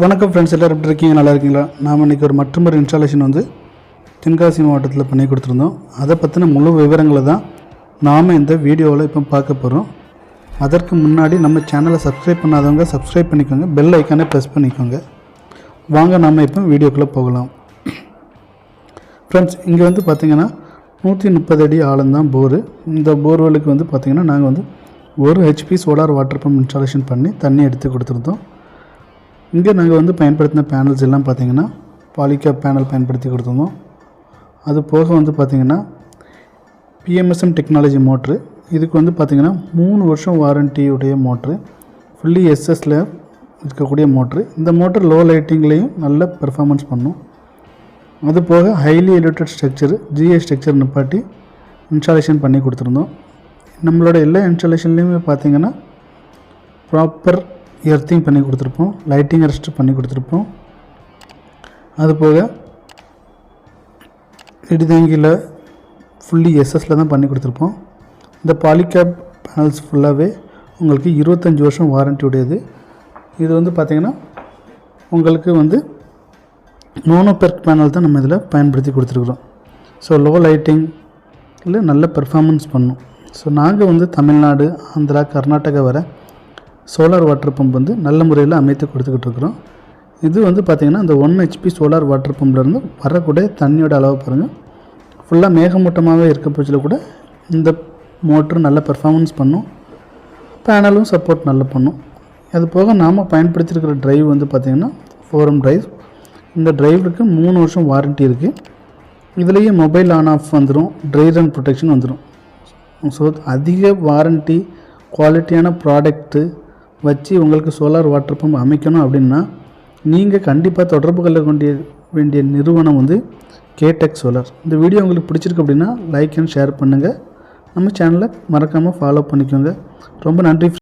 வணக்கம் ஃப்ரெண்ட்ஸ் எல்லோரும் எப்படி இருக்கீங்க? நல்லா இருக்கீங்களா? நாம் இன்றைக்கி ஒரு மற்றொரு இன்ஸ்டாலேஷன் வந்து தென்காசி மாவட்டத்தில் பண்ணி கொடுத்துருந்தோம். அதை பற்றின முழு விவரங்களை தான் நாம் இந்த வீடியோவில் இப்போ பார்க்க போகிறோம் அதற்கு முன்னாடி நம்ம சேனலை சப்ஸ்கிரைப் பண்ணாதவங்க சப்ஸ்கிரைப் பண்ணிக்கோங்க. பெல் ஐக்கானே ப்ரெஸ் பண்ணிக்கோங்க. வாங்க நாம் இப்போ வீடியோக்குள்ளே போகலாம். ஃப்ரெண்ட்ஸ் இங்கே வந்து பார்த்திங்கன்னா நூற்றி முப்பது அடி ஆழந்தான் போரு இந்த போர்வெலுக்கு வந்து பார்த்திங்கன்னா நாங்கள் வந்து ஒரு HP solar water pump installation பண்ணி தண்ணி எடுத்து கொடுத்துருந்தோம். இங்கே நாங்கள் வந்து பயன்படுத்தின பேனல்ஸ் எல்லாம் பார்த்தீங்கன்னா பாலிகேப் பேனல் பயன்படுத்தி கொடுத்துருந்தோம். அது போக வந்து பார்த்திங்கன்னா பிஎம்எஸ்எம் டெக்னாலஜி மோட்ரு இதுக்கு வந்து பார்த்திங்கன்னா மூணு வருஷம் வாரண்டியுடைய மோட்ரு ஃபுல்லி எஸ்எஸில் இருக்கக்கூடிய மோட்ரு இந்த மோட்ரு லோ லைட்டிங்லேயும் நல்ல பெர்ஃபார்மன்ஸ் பண்ணும். அது போக highly elevated structure GA structure நிப்பாட்டி இன்ஸ்டாலேஷன் பண்ணி கொடுத்துருந்தோம். நம்மளோட எல்லா இன்ஸ்டாலேஷன்லேயுமே பார்த்தீங்கன்னா ப்ராப்பர் எர்த்திங் பண்ணி கொடுத்துருப்போம் லைட்டிங் அரெஸ்ட் பண்ணி கொடுத்துருப்போம். அதுபோக இடிதாங்கியில் ஃபுல்லி எஸ்எஸில் தான் பண்ணி கொடுத்துருப்போம். இந்த பாலிகேப் பேனல்ஸ் ஃபுல்லாகவே உங்களுக்கு இருபத்தஞ்சி வருஷம் வாரண்ட்டி உடையது. இது வந்து பார்த்திங்கன்னா உங்களுக்கு வந்து மோனோபெர்க் பேனல் தான் நம்ம இதில் பயன்படுத்தி கொடுத்துருக்குறோம். ஸோ லோ லைட்டிங் இல்லை நல்ல பெர்ஃபார்மன்ஸ் பண்ணும். ஸோ நாங்கள் வந்து தமிழ்நாடு ஆந்திரா கர்நாடகா வர சோலார் வாட்டர் பம்ப் வந்து நல்ல முறையில் அமைத்து கொடுத்துக்கிட்டு இருக்கிறோம். இது வந்து பார்த்திங்கன்னா இந்த ஒன் ஹெச்பி சோலார் வாட்டர் பம்ப்லேருந்து வரக்கூடிய தண்ணியோட அளவு பாருங்கள் ஃபுல்லாக மேகமூட்டமாகவே இருக்க பட்சத்தில் கூட இந்த மோட்ரு நல்ல பெர்ஃபார்மன்ஸ் பண்ணும். பேனலும் சப்போர்ட் நல்லா பண்ணும். அது போக நாம் பயன்படுத்தியிருக்கிற ட்ரைவ் வந்து பார்த்திங்கன்னா ஃபோரம் ட்ரைவ் இந்த ட்ரைவருக்கு மூணு வருஷம் வாரண்ட்டி இருக்குது இதுலேயே மொபைல் ஆன் ஆஃப் வந்துடும் ட்ரை ரன் ப்ரொடெக்ஷன் வந்துடும் ஸோ அதிக வாரண்ட்டி குவாலிட்டியான ப்ராடக்ட்டு வச்சு உங்களுக்கு சோலார் வாட்டர் பம்ப் அமைக்கணும் அப்படின்னா நீங்கள் கண்டிப்பாக தொடர்பு கொள்ள வேண்டிய வேண்டிய நிறுவனம் வந்து கேடெக் சோலார் இந்த வீடியோ உங்களுக்கு பிடிச்சிருக்கு அப்படின்னா லைக் அண்ட் ஷேர் பண்ணுங்கள் நம்ம சேனலை மறக்காமல் ஃபாலோ பண்ணிக்கோங்க. ரொம்ப நன்றி